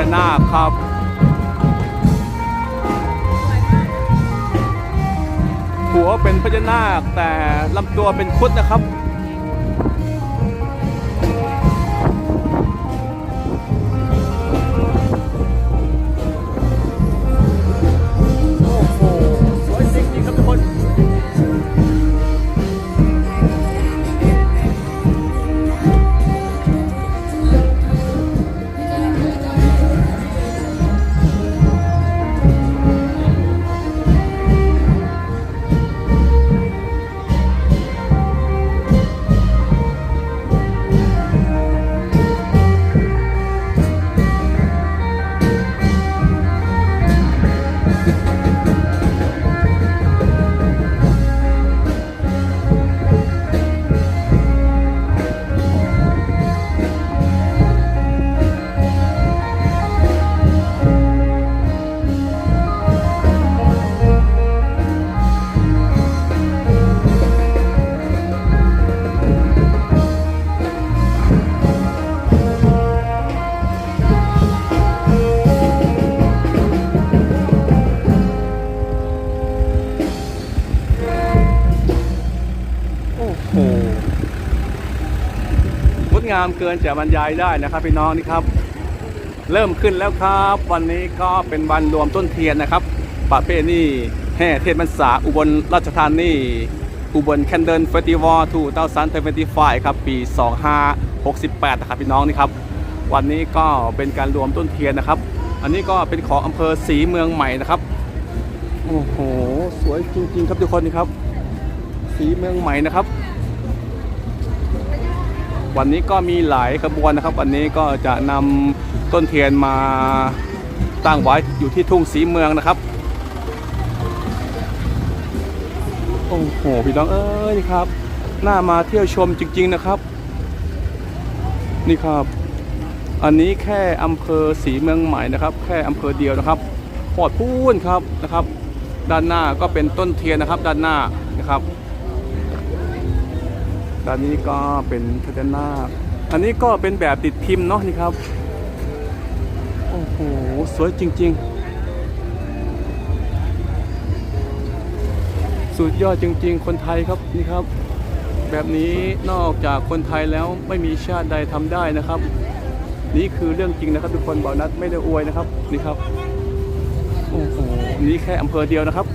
ญานาคครับหัวเป็นพญานาคแต่ลำตัวเป็นคุดนะครับ งามเกินจะบรรยายได้นะครับพี่น้องนี่ครับ เริ่มขึ้นแล้วครับ วันนี้ก็เป็นวันรวมต้นเทียนนะครับประเพณีแห่เทียนพรรษาอุบลราชธานีอุบลแคนเดิลเฟสติวัล2025ครับปี 2568 นะครับพี่น้องนี่ครับ วันนี้ก็เป็นการรวมต้นเทียนนะครับ อันนี้ก็เป็นของอำเภอศรีเมืองใหม่นะครับโอ้โหสวยจริงๆครับทุกคนนี่ครับ สีเมืองใหม่นะครับ วันนี้ก็มีหลายขบวนนะครับ วันนี้ก็จะนำต้นเทียนมาตั้งไว้อยู่ที่ทุ่งสีเมืองนะครับโอ้โหพี่น้องเอ้ยนี่ครับน่ามาเที่ยวชมจริง ๆนะครับ นี่ครับ อันนี้แค่อำเภอสีเมืองใหม่นะครับ แค่อำเภอเดียวนะครับพอดพูนครับนะครับ ด้านหน้าก็เป็นต้นเทียนนะครับ ด้านหน้านะครับ ด้านนี้ก็เป็นพญานาคอันนี้ก็เป็นแบบติดพิมพ์เนาะนี่ครับ โอ้โห สวยจริง ๆ สุดยอดจริง ๆ คนไทยครับนี่ครับ แบบนี้นอกจากคนไทยแล้วไม่มีชาติใดทำได้นะครับ นี่คือเรื่องจริงนะครับ ทุกคนบอกนัดไม่ได้อวยนะครับนี่ครับโอ้โหนี่แค่อำเภอเดียวนะครับ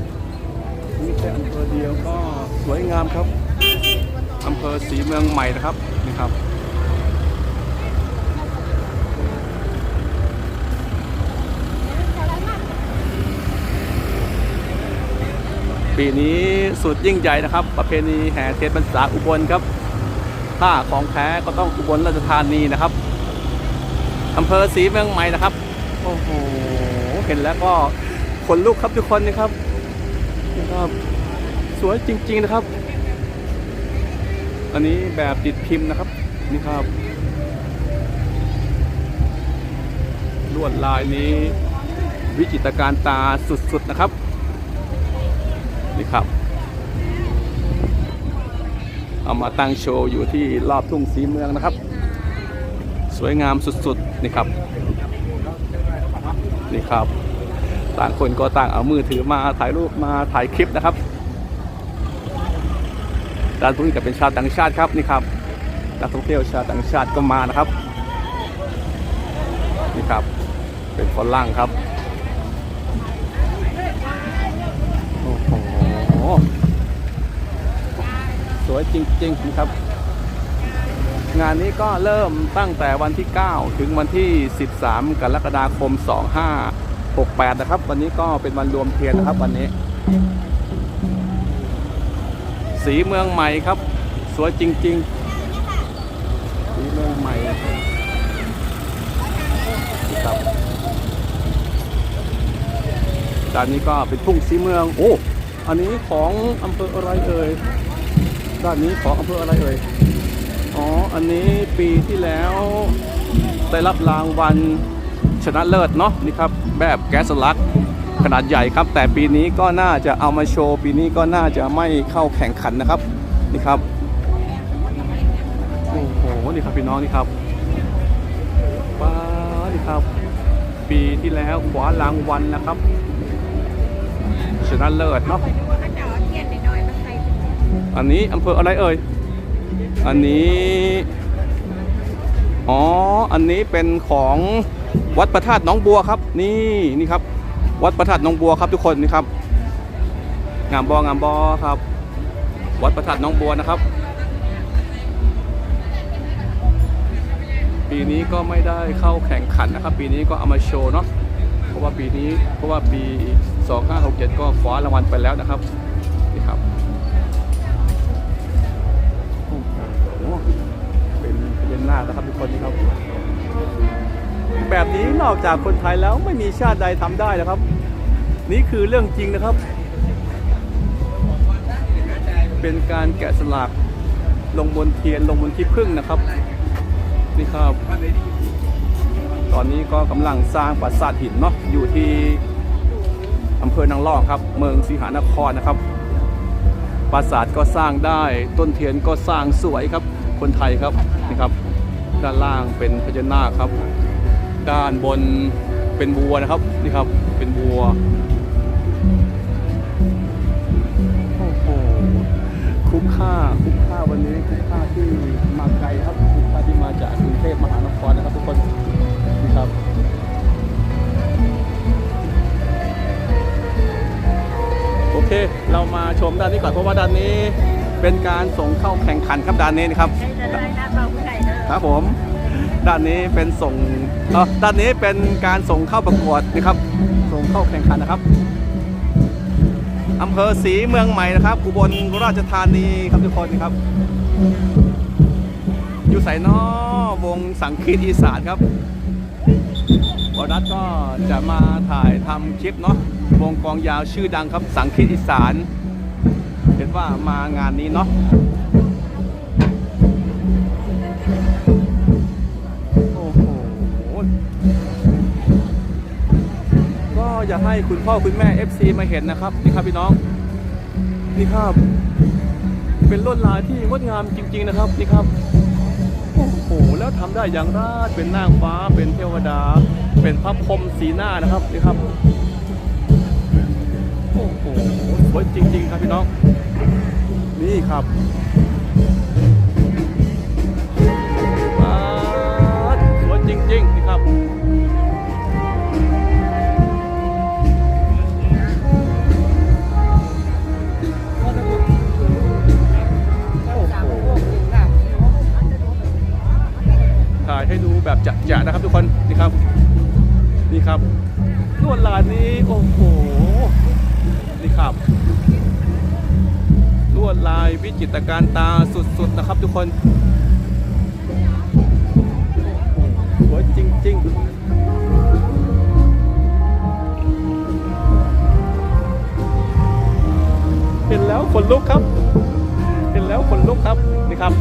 นี่แค่อำเภอเดียวก็สวยงามครับ อำเภอศรีเมืองใหม่นะครับนี่ครับปีนี้สุดยิ่งใหญ่นะครับ ประเพณีแห่เทียนพรรษาอุบลครับถ้าของแท้ก็ต้องอุบลราชธานีนะครับอำเภอศรีเมืองใหม่นะครับโอ้โหเห็นแล้วก็ขนลุกครับทุกคนนะครับนะครับ สวยจริง ๆ นะครับ อันนี้แบบติดพิมพ์นะครับ นี่ครับ ลวดลายนี้ วิจิตรการตาสุดๆนะครับ นี่ครับ เอามาตั้งโชว์อยู่ที่รอบทุ่งสีเมืองนะครับ สวยงามสุดๆ นี่ครับ นี่ครับ ต่างคนก็ต่างเอามือถือมาถ่ายรูปมาถ่ายคลิปนะครับ ด้านตรงนี้ก็เป็นชาวต่างชาติครับนี่ครับนักท่องเที่ยวชาวต่างชาติก็มานะครับนี่ครับเป็นฝรั่งครับโอ้โหสวยจริงๆนะครับ งานนี้ก็เริ่มตั้งแต่วันที่ 9 ถึงวันที่ 13 กรกฎาคม 2568 นะครับ วันนี้ก็เป็นวันรวมเทียนนะครับวันนี้ สีเมืองใหม่ครับ สวยจริง ๆ สีเมืองใหม่ครับด้านนี้ก็เป็นทุ่งสีเมือง โอ้อันนี้ของอำเภออะไรเอ่ยด้านนี้ของอำเภออะไรเอ่ยอ๋ออันนี้ปีที่แล้วได้รับรางวัลชนะเลิศเนาะนี่ครับแบบแก๊สลัก ขนาดใหญ่ครับ แต่ปีนี้ก็น่าจะเอามาโชว์ปีนี้ก็น่าจะไม่เข้าแข่งขันนะครับนี่ครับโอ้โหนี่ครับพี่น้องนี่ครับป้านี่ครับ ปีที่แล้วคว้ารางวัลนะครับชนะเลิศเนาะคอยดูว่าเขาจะเอาเทียนน้อยๆมาใส่ถุงอันนี้อำเภออะไรเอ่ยอันนี้ อ๋อ อันนี้เป็นของวัดพระธาตุน้องบัวครับ นี่นี่ครับ วัดพระธาตุหน้องบัวครับทุกคนนี่ครับ งามบองามบอครับ วัดพระธาตุหน้องบัวนะครับ ปีนี้ก็ไม่ได้เข้าแข่งขันนะครับ ปีนี้ก็เอามาโชว์เนาะเพราะว่าปีนี้เพราะว่าปี 2567 ก็คว้ารางวัลไปแล้วนะครับนี่ครับโอ้โหเป็นพญานานะครับทุกคนนี่ครับ แบบนี้นอกจากคนไทยแล้วไม่มีชาติใดทำได้นะครับ นี่คือเรื่องจริงนะครับ เป็นการแกะสลักลงบนเทียนลงบนที่พึ่งนะครับ นี่ครับ ตอนนี้ก็กำลังสร้างปราสาทหินเนาะอยู่ที่อำเภอนางรองครับ เมืองสีหานครนะครับ ปราสาทก็สร้างได้ต้นเทียนก็สร้างสวยครับ คนไทยครับนี่ครับ ด้านล่างเป็นพญานาคครับ ด้านบนเป็นบัวนะครับนี่ครับเป็นบัวโอ้โหคุ้มค่าคุ้มค่าวันนี้คุ้มค่าที่มาไกลครับคุ้มค่าที่มาจากกรุงเทพมหานครนะครับทุกคนนี่ครับโอเคเรามาชมด้านนี้ก่อนเพราะว่าด้านนี้เป็นการส่งเข้าแข่งขันครับด้านนี้นะครับใช้เลยนะเบาผู้ใหญ่เด้อครับผม ด้านนี้เป็นส่งเออด้านนี้เป็นการส่งเข้าประกวดนะครับ ส่งเข้าแข่งขันนะครับอำเภอศรีเมืองใหม่นะครับอุบลราชธานีครับทุกคนนะครับ อยู่ใส่นอวงสังคีตอีสานครับวรัตก็จะมาถ่ายทำคลิปเนาะวงกองยาวชื่อดังครับสังคีตอีสานเห็นว่ามางานนี้เนาะ ก็อยากให้คุณพ่อคุณแม่ FC มาเห็นนะครับนี่ครับพี่น้องนี่ครับ เป็นลวดลายที่งดงามจริง ๆนะครับนี่ครับโอ้โหแล้วทำได้อย่างราดเป็นนางฟ้าเป็นเทวดา เป็นพระพรหมสีหน้านะครับนี่ครับโอ้โหสวยจริง ๆ ครับพี่น้อง นี่ครับสวยจริง ๆ นี่ครับ แต่การตาสุดๆนะครับทุกคน สวยจริง ๆเห็นแล้วขนลุกครับ เห็นแล้วขนลุกครับนี่ครับ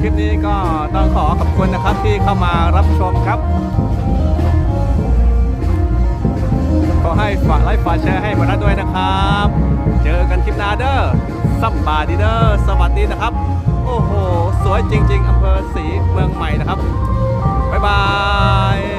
คลิปนี้ก็ต้องขอขอบคุณนะครับที่เข้ามารับชมครับ ขอให้ฝากไลค์ฝากแชร์ให้บรรดาด้วยนะครับ เจอกันคลิปหน้าเด้อสัมบาดีเด้อสวัสดีนะครับ โอ้โห สวยจริง ๆอำเภอศรีเมืองใหม่นะครับ บ๊ายบาย